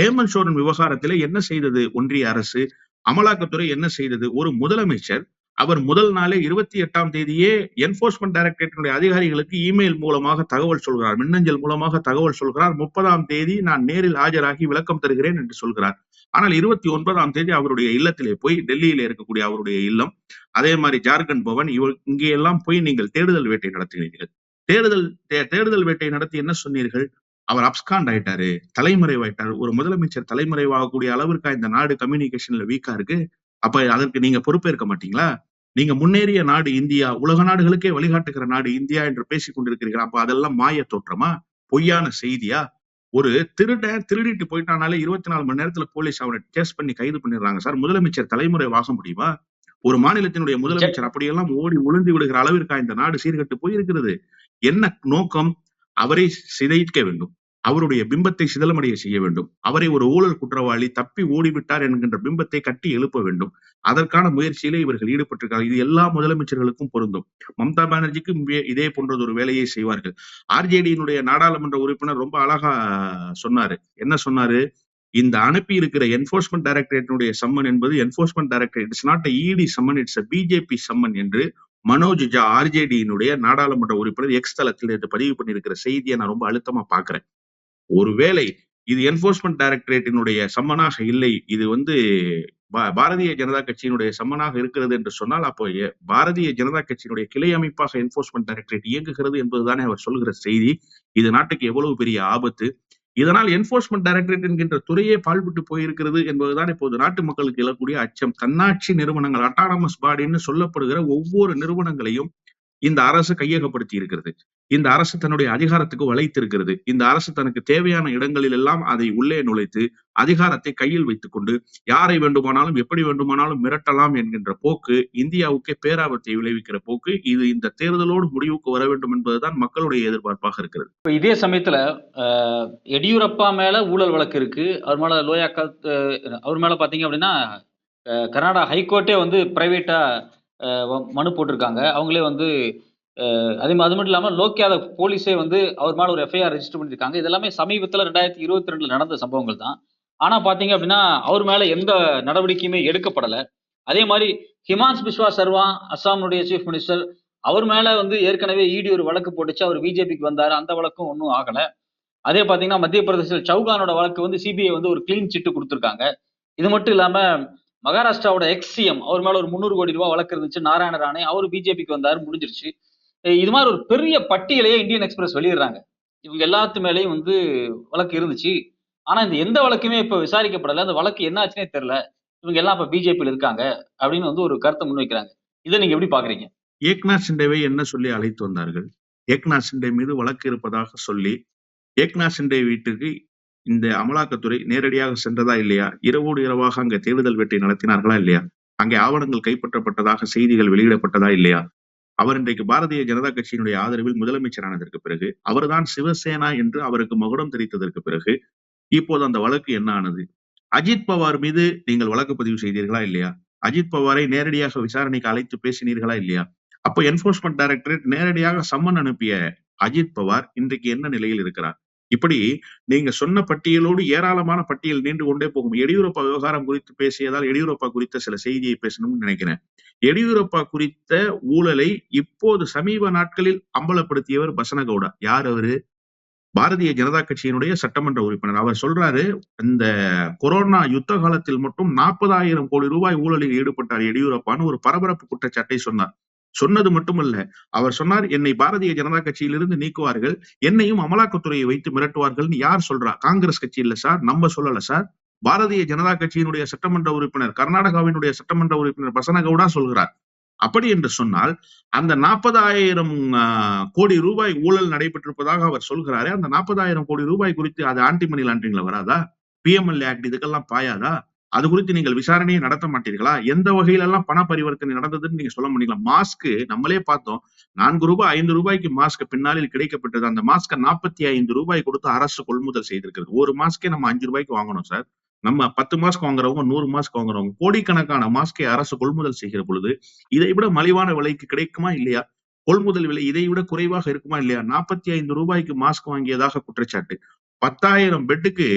ஹேமந்த் சோரன் விவகாரத்திலே என்ன செய்தது? ஒன்றிய அரசு அமலாக்கத்துறை என்ன செய்தது? ஒரு முதலமைச்சர் அவர் முதல் நாளே இருபத்தி எட்டாம் தேதியே என்போர்ஸ்மெண்ட் டைரக்டரேட்டினுடைய அதிகாரிகளுக்கு இமெயில் மூலமாக தகவல் சொல்கிறார். மின்னஞ்சல் மூலமாக தகவல் சொல்கிறார். முப்பதாம் தேதி நான் நேரில் ஆஜராகி விளக்கம் தருகிறேன் என்று சொல்கிறார். ஆனால் இருபத்தி ஒன்பதாம் தேதி அவருடைய இல்லத்திலே போய் டெல்லியில இருக்கக்கூடிய அவருடைய இல்லம் அதே மாதிரி ஜார்க்கண்ட் பவன் இவ இங்கே எல்லாம் போய் நீங்கள் தேடுதல் வேட்டை நடத்தினீர்கள் தேடுதல் தேடுதல் வேட்டை நடத்தி என்ன சொன்னீர்கள்? அவர் அப்ஸ்காண்ட் ஆயிட்டாரு தலைமுறைவாயிட்டார். ஒரு முதலமைச்சர் தலைமறைவாகக்கூடிய அளவிற்கா இந்த நாடு கம்யூனிகேஷன்ல வீக்கா இருக்கு? அப்ப அதற்கு நீங்க பொறுப்பேற்க மாட்டீங்களா? நீங்க முன்னேறிய நாடு இந்தியா உலக நாடுகளுக்கே வழிகாட்டுகிற நாடு இந்தியா என்று பேசிக் கொண்டிருக்கிறீர்கள். அப்ப அதெல்லாம் மாய தோற்றமா? பொய்யான செய்தியா? ஒரு திருட திருடிட்டு போயிட்டானாலே இருபத்தி நாலு மணி நேரத்துல போலீஸ் அவனை டெஸ்ட் பண்ணி கைது பண்ணிடுறாங்க. சார் முதலமைச்சர் தலைமுறை வாச முடியுமா? ஒரு மாநிலத்தினுடைய முதலமைச்சர் அப்படியெல்லாம் ஓடி உளுந்து விடுகிற அளவிற்கா இந்த நாடு சீர்கட்டு போயிருக்கிறது? என்ன நோக்கம்? அவரை சிதைக்க வேண்டும். அவருடைய பிம்பத்தை சிதலமடைய செய்ய வேண்டும். அவரை ஒரு ஊழல் குற்றவாளி தப்பி ஓடிவிட்டார் என்கின்ற பிம்பத்தை கட்டி எழுப்ப வேண்டும். அதற்கான முயற்சியிலே இவர்கள் ஈடுபட்டிருக்காங்க இது எல்லா முதலமைச்சர்களுக்கும் பொருந்தும். மம்தா பானர்ஜிக்கும் இதே போன்றது ஒரு வேலையை செய்வார்கள். ஆர்ஜேடியினுடைய நாடாளுமன்ற உறுப்பினர் ரொம்ப அழகா சொன்னாரு. என்ன சொன்னாரு? இந்த அனுப்பி இருக்கிற என்போர்ஸ்மெண்ட் டைரக்டரேட்டினுடைய சம்மன் என்பது enforcement directorate it's not ED summon it's BJP summon என்று மனோஜ் ஜா ஆர்ஜேடியினுடைய நாடாளுமன்ற உறுப்பினர் எக்ஸ் தளத்தில் நேற்று பதிவு பண்ணியிருக்கிற செய்தியை நான் ரொம்ப அழுத்தமா பாக்குறேன் ஒருவேளை இது என்போர்ஸ்மெண்ட் டைரக்டரேட்டினுடைய சம்மனாக இல்லை இது வந்து பாரதிய ஜனதா கட்சியினுடைய சம்மனாக இருக்கிறது என்று சொன்னால் அப்போ பாரதிய ஜனதா கட்சியினுடைய கிளை அமைப்பாக என்போர்ஸ்மெண்ட் டைரக்டரேட் இயங்குகிறது என்பதுதானே அவர் சொல்கிற செய்தி. இது நாட்டுக்கு எவ்வளவு பெரிய ஆபத்து. இதனால் என்போர்ஸ்மெண்ட் டைரக்டரேட் என்கின்ற துறையே பால்பட்டு போயிருக்கிறது என்பதுதான் இப்போது நாட்டு மக்களுக்கு எழக்கூடிய அச்சம். தன்னாட்சி நிறுவனங்கள் அட்டானமஸ் பாடின்னு சொல்லப்படுகிற ஒவ்வொரு நிறுவனங்களையும் இந்த அரசு கையகப்படுத்தி இருக்கிறது. இந்த அரசு தன்னுடைய அதிகாரத்துக்கு வளைத்திருக்கிறது. இந்த அரசு தனக்கு தேவையான இடங்களில் எல்லாம் அதை உள்ளே நுழைத்து அதிகாரத்தை கையில் வைத்துக் கொண்டு யாரை வேண்டுமானாலும் எப்படி வேண்டுமானாலும் மிரட்டலாம் என்கின்ற போக்கு இந்தியாவுக்கே பேராபத்தை விளைவிக்கிற போக்கு இது இந்த தேர்தலோடு முடிவுக்கு வர வேண்டும் என்பதுதான் மக்களுடைய எதிர்பார்ப்பாக இருக்கிறது. இப்போ இதே சமயத்துல அஹ், எடியூரப்பா மேல ஊழல் வழக்கு இருக்கு. அவர் மேல லோயாக்கா அவர் மேல பாத்தீங்க அப்படின்னா கர்நாடகா ஹைகோர்ட்டே வந்து பிரைவேட்டா மனு போட்டிருக்காங்க. அவங்களே வந்து அதே மாதிரி அது மட்டும் இல்லாமல் லோக் யாதவ் போலீஸே வந்து அவர் மேலே ஒரு எஃப்ஐஆர் ரெஜிஸ்டர் பண்ணியிருக்காங்க. இது எல்லாமே சமீபத்தில் ரெண்டாயிரத்தி இருபத்தி ரெண்டில் நடந்த சம்பவங்கள் தான். ஆனால் பார்த்தீங்க அப்படின்னா அவர் மேலே எந்த நடவடிக்கையுமே எடுக்கப்படலை. அதே மாதிரி ஹிமான்ஸ் பிஸ்வா சர்மா அஸ்ஸாமுடைய சீஃப் மினிஸ்டர் அவர் மேலே வந்து ஏற்கனவே இடி ஒரு வழக்கு போட்டுச்சு. அவர் பிஜேபிக்கு வந்தார். அந்த வழக்கும் ஒன்றும் ஆகலை. அதே பார்த்தீங்கன்னா மத்திய பிரதேசத்தில் சவுகானோட வழக்கு வந்து சிபிஐ வந்து ஒரு கிளீன் சிட்டு கொடுத்துருக்காங்க. இது மட்டும் இல்லாமல் மகாராஷ்டிராவோட எக்ஸிஎம் அவர் மேல ஒரு முந்நூறு கோடி ரூபாய் வழக்கு இருந்துச்சு. நாராயண ராணே அவர் பிஜேபிக்கு வந்தாரு முடிஞ்சிருச்சு. இது மாதிரி ஒரு பெரிய பட்டியலையே இந்தியன் எக்ஸ்பிரஸ் வெளியிடுறாங்க. இவங்க எல்லாத்து மேலேயும் வந்து வழக்கு இருந்துச்சு. ஆனா இந்த எந்த வழக்குமே இப்ப விசாரிக்கப்படல. அந்த வழக்கு என்ன ஆச்சுனே தெரியல. இவங்க எல்லாம் இப்ப பிஜேபியில் இருக்காங்க அப்படின்னு வந்து ஒரு கருத்தை முன்வைக்கிறாங்க. இதை நீங்க எப்படி பாக்குறீங்க? ஏக்நாத் சிண்டேவை என்ன சொல்லி அழைத்து வந்தார்கள்? ஏக்நாத் சிண்டே மீது வழக்கு இருப்பதாக சொல்லி ஏக்நாத் சிண்டே வீட்டுக்கு இந்த அமலாக்கத்துறை நேரடியாக சென்றதா இல்லையா? இரவோடு இரவாக அங்கே தேடுதல் வேட்டை நடத்தினார்களா இல்லையா? அங்கே ஆவணங்கள் கைப்பற்றப்பட்டதாக செய்திகள் வெளியிடப்பட்டதா இல்லையா? அவர் இன்றைக்கு பாரதிய ஜனதா கட்சியினுடைய ஆதரவில் முதலமைச்சரானதற்கு பிறகு அவர்தான் சிவசேனா என்று அவருக்கு மகுடம் தெரித்ததற்கு பிறகு இப்போது அந்த வழக்கு என்ன ஆனது? அஜித் பவார் மீது நீங்கள் வழக்கு பதிவு செய்தீர்களா இல்லையா? அஜித் பவாரை நேரடியாக விசாரணைக்கு அழைத்து பேசினீர்களா இல்லையா? அப்போ என்போர்ஸ்மெண்ட் டைரக்டரேட் நேரடியாக சம்மன் அனுப்பிய அஜித் பவார் இன்றைக்கு என்ன நிலையில் இருக்கிறார்? இப்படி நீங்க சொன்ன பட்டியலோடு ஏராளமான பட்டியல் நீண்டு கொண்டே போகும். எடியூரப்பா விவகாரம் குறித்து பேசியதால் எடியூரப்பா குறித்த சில செய்தியை பேசணும்னு நினைக்கிறேன். எடியூரப்பா குறித்த ஊழலை இப்போது சமீப நாட்களில் அம்பலப்படுத்தியவர் பசனகவுடா. யார் அவரு? பாரதிய ஜனதா கட்சியினுடைய சட்டமன்ற உறுப்பினர். அவர் சொல்றாரு இந்த கொரோனா யுத்த காலத்தில் மட்டும் நாற்பதாயிரம் கோடி ரூபாய் ஊழலில் ஈடுபட்டார் எடியூரப்பான்னு ஒரு பரபரப்பு குற்றச்சாட்டை சொன்னார். சொன்னது மட்டுமல்ல அவர் சொன்னார் என்னை பாரதிய ஜனதா கட்சியிலிருந்து நீக்குவார்கள் என்னையும் அமலாக்கத்துறையை வைத்து மிரட்டுவார்கள்னு யார் சொல்றா? காங்கிரஸ் கட்சி இல்ல சார் நம்ம சொல்லல சார். பாரதிய ஜனதா கட்சியினுடைய சட்டமன்ற உறுப்பினர் கர்நாடகாவினுடைய சட்டமன்ற உறுப்பினர் பசனகவுடா சொல்கிறார். அப்படி என்று சொன்னால் அந்த நாற்பதாயிரம் கோடி ரூபாய் ஊழல் நடைபெற்றிருப்பதாக அவர் சொல்கிறாரே அந்த நாற்பதாயிரம் கோடி ரூபாய் குறித்து அது ஆன்டி மணி லாண்டரிங்ல வராதா? பிஎம்எல்ஏ ஆக்ட் இதுக்கெல்லாம் பாயாதா? அது குறித்து நீங்கள் விசாரணையை நடத்த மாட்டீர்களா? எந்த வகையில எல்லாம் பண பரிவர்த்தனை நடந்ததுன்னு நீங்க சொல்ல முடியல. மாஸ்க் நம்மளே பார்த்தோம். நான்கு ரூபாய் ஐந்து ரூபாய்க்கு மாஸ்க் பின்னாளில் கிடைக்கப்பட்டது. அந்த மாஸ்கை நாற்பத்தி ஐந்து ரூபாய் கொடுத்து அரசு கொள்முதல் செய்திருக்கிறது. ஒரு மாஸ்கே நம்ம அஞ்சு ரூபாய்க்கு வாங்கணும் சார் நம்ம பத்து மாஸ்க் வாங்குறவங்க நூறு மாஸ்க் வாங்குறவங்க கோடிக்கணக்கான மாஸ்கை அரசு கொள்முதல் செய்கிற பொழுது இதை விட மலிவான விலைக்கு கிடைக்குமா இல்லையா? கொள்முதல் விலை இதை விட குறைவாக இருக்குமா இல்லையா? நாற்பத்தி ஐந்து ரூபாய்க்கு மாஸ்க் வாங்கியதாக குற்றச்சாட்டு. பத்தாயிரம் பெட்டுக்கு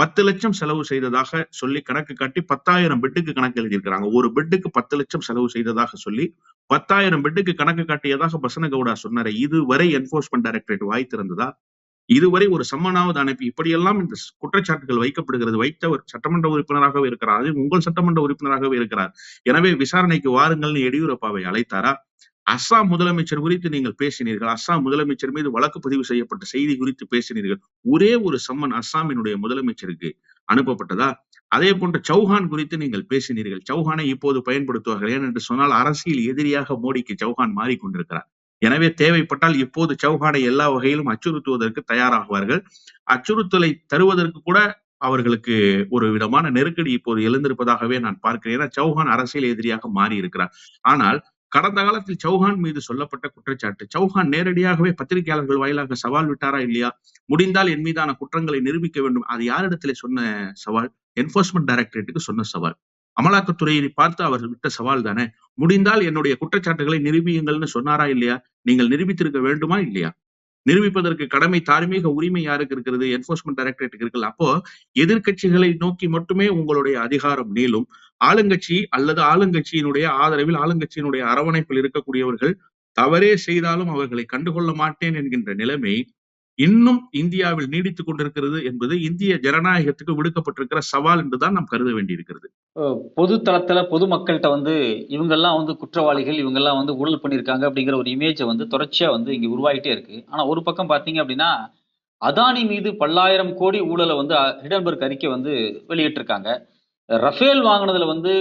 பத்து லட்சம் செலவு செய்ததாக சொல்லி கணக்கு காட்டி பத்தாயிரம் பெட்டுக்கு கணக்கு எழுதியிருக்கிறாங்க. ஒரு பெட்டுக்கு பத்து லட்சம் செலவு செய்ததாக சொல்லி பத்தாயிரம் பெட்டுக்கு கணக்கு காட்டியதாக பசனகவுடா சொன்னாரு. இதுவரை என்போர்ஸ்மெண்ட் டைரக்டரேட் வாய் திறந்ததா? இதுவரை ஒரு சம்மனாவது அனுப்பி இப்படியெல்லாம் இந்த குற்றச்சாட்டுகள் வைக்கப்படுகிறது. வைத்தவர் சட்டமன்ற உறுப்பினராகவே இருக்கிறார். அது உங்கள் சட்டமன்ற உறுப்பினராகவே இருக்கிறார். எனவே விசாரணைக்கு வாருங்கள்னு எடியூரப்பாவை அழைத்தாரா? அஸ்ஸாம் முதலமைச்சர் குறித்து நீங்கள் பேசினீர்கள். அஸ்ஸாம் முதலமைச்சர் மீது வழக்கு பதிவு செய்யப்பட்ட செய்தி குறித்து பேசினீர்கள். ஒரே ஒரு சம்மன் அஸ்ஸாமினுடைய முதலமைச்சருக்கு அனுப்பப்பட்டதா? அதே போன்ற சௌஹான் குறித்து நீங்கள் பேசினீர்கள். சௌஹானை இப்போது பயன்படுத்துவார்கள். ஏனென்று சொன்னால் அரசியல் எதிரியாக மோடிக்கு சௌஹான் மாறிக்கொண்டிருக்கிறார். எனவே தேவைப்பட்டால் இப்போது சௌஹானை எல்லா வகையிலும் அச்சுறுத்துவதற்கு தயாராகுவார்கள். அச்சுறுத்தலை தருவதற்கு கூட அவர்களுக்கு ஒரு விதமான நெருக்கடி இப்போது எழுந்திருப்பதாகவே நான் பார்க்கிறேன். ஏன்னா சௌஹான் அரசியல் எதிரியாக மாறி இருக்கிறார் ஆனால் கடந்த காலத்தில் சௌஹான் மீது சொல்லப்பட்ட குற்றச்சாட்டு. சௌஹான் நேரடியாகவே பத்திரிகையாளர்கள் வாயிலாக சவால் விட்டாரா இல்லையா? முடிந்தால் என் மீதான குற்றங்களை நிரூபிக்க வேண்டும். அது யாரிடத்திலே சொன்ன சவால்? என்போர்ஸ்மெண்ட் டைரக்டரேட்டுக்கு சொன்ன சவால். அமலாக்கத்துறையை பார்த்து அவர் விட்ட சவால் தானே? முடிந்தால் என்னுடைய குற்றச்சாட்டுகளை நிரூபியுங்கள்னு சொன்னாரா இல்லையா? நீங்கள் நிரூபித்திருக்க வேண்டுமா இல்லையா? நிரூபிப்பதற்கு கடமை தார்மீக உரிமை யாருக்கு இருக்கிறது? என்போர்ஸ்மெண்ட் டைரக்டரேட்டுக்கு இருக்குல்ல. அப்போ எதிர்கட்சிகளை நோக்கி மட்டுமே உங்களுடைய அதிகாரம் நீளும். ஆளுங்கட்சி அல்லது ஆளுங்கட்சியினுடைய ஆதரவில் ஆளுங்கட்சியினுடைய அரவணைப்பில் இருக்கக்கூடியவர்கள் தவறே செய்தாலும் அவர்களை கண்டுகொள்ள மாட்டேன் என்கின்ற நிலைமை இன்னும் இந்தியாவில் நீடித்துக் கொண்டிருக்கிறது என்பது இந்திய ஜனநாயகத்துக்கு விடுக்கப்பட்டிருக்கிற சவால் என்றுதான் நாம் கருத வேண்டியிருக்கிறது. பொது தளத்துல பொதுமக்கள்கிட்ட வந்து இவங்கெல்லாம் வந்து குற்றவாளிகள் இவங்கெல்லாம் வந்து ஊழல் பண்ணியிருக்காங்க அப்படிங்கிற ஒரு இமேஜை வந்து தொடர்ச்சியா வந்து இங்க உருவாகிட்டே இருக்கு. ஆனா ஒரு பக்கம் பாத்தீங்க அப்படின்னா அதானி மீது பல்லாயிரம் கோடி ஊழலை வந்து ஹிடன்பர்க் அறிக்கை வந்து வெளியிட்டிருக்காங்க. ரஃபேல் வாங்கினதுல வந்து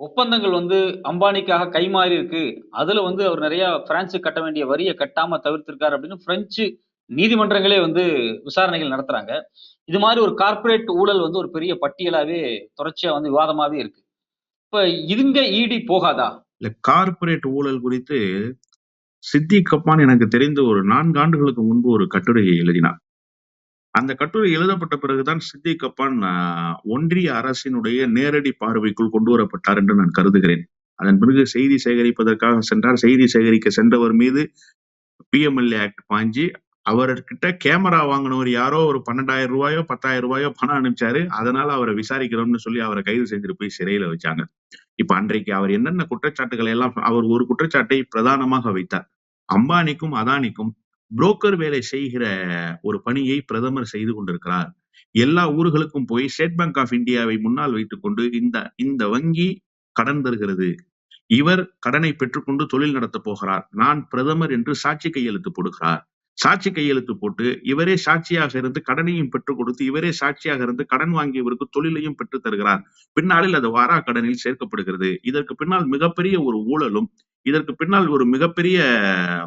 ஒப்பந்தங்கள் வந்து அம்பானிக்காக கைமாறி இருக்கு அதுல வந்து அவர் நிறைய பிரான்ஸுக்கு கட்ட வேண்டிய வரியை கட்டாம தவிர்த்திருக்காரு அப்படின்னு பிரெஞ்சு நீதிமன்றங்களே வந்து விசாரணைகள் நடத்துறாங்க. இது மாதிரி ஒரு கார்ப்பரேட் ஊழல் வந்து ஒரு பெரிய பட்டியலாவே தொடர்ச்சியா வந்து விவாதமாவே இருக்கு. இப்ப இதுங்க இடி போகாதா? இல்ல கார்ப்பரேட் ஊழல் குறித்து சித்தி கப்பான் எனக்கு தெரிந்து ஒரு நான்கு ஆண்டுகளுக்கு முன்பு ஒரு கட்டுரையை எழுதினார். அந்த கட்டுரை எழுதப்பட்ட பிறகுதான் சித்தி கப்பான் ஒன்றிய அரசினுடைய நேரடி பார்வைக்குள் கொண்டு வரப்பட்டார் என்று நான் கருதுகிறேன். அதன் பிறகு செய்தி சேகரிப்பதற்காக சென்றார். செய்தி சேகரிக்க சென்றவர் மீது பிஎம்எல்ஏ ஆக்ட் பாஞ்சி அவர்கிட்ட கேமரா வாங்கினவர் யாரோ ஒரு பன்னெண்டாயிரம் ரூபாயோ பத்தாயிரம் ரூபாயோ பணம் அனுப்பிச்சாரு. அதனால அவரை விசாரிக்கிறோம்னு சொல்லி அவரை கைது செஞ்சுட்டு போய் சிறையில வச்சாங்க. இப்ப அன்றைக்கு அவர் என்னென்ன குற்றச்சாட்டுகளை எல்லாம் அவர் ஒரு குற்றச்சாட்டை பிரதானமாக வைத்தார். அம்பானிக்கும் அதானிக்கும் புரோக்கர் வேலை செய்கிற ஒரு பணியை பிரதமர் செய்து கொண்டிருக்கிறார். எல்லா ஊர்களுக்கும் போய் ஸ்டேட் பேங்க் ஆஃப் இந்தியாவை முன்னால் வைத்துக்கொண்டு இந்த இந்த வங்கி கடன் தருகிறது. இவர் கடனை பெற்றுக்கொண்டு தொழில் நடத்த போகிறார். நான் பிரதமர் என்று சாட்சி கையெழுத்து போடுகிறார். சாட்சி கையெழுத்து போட்டு இவரே சாட்சியாக இருந்து கடனையும் பெற்றுக் கொடுத்து இவரே சாட்சியாக இருந்து கடன் வாங்கியவருக்கு தொழிலையும் பெற்றுத் தருகிறார். பின்னாளில் அது வாரா கடனில் சேர்க்கப்படுகிறது. இதற்கு பின்னால் மிகப்பெரிய ஒரு ஊழலும் இதற்கு பின்னால் ஒரு மிகப்பெரிய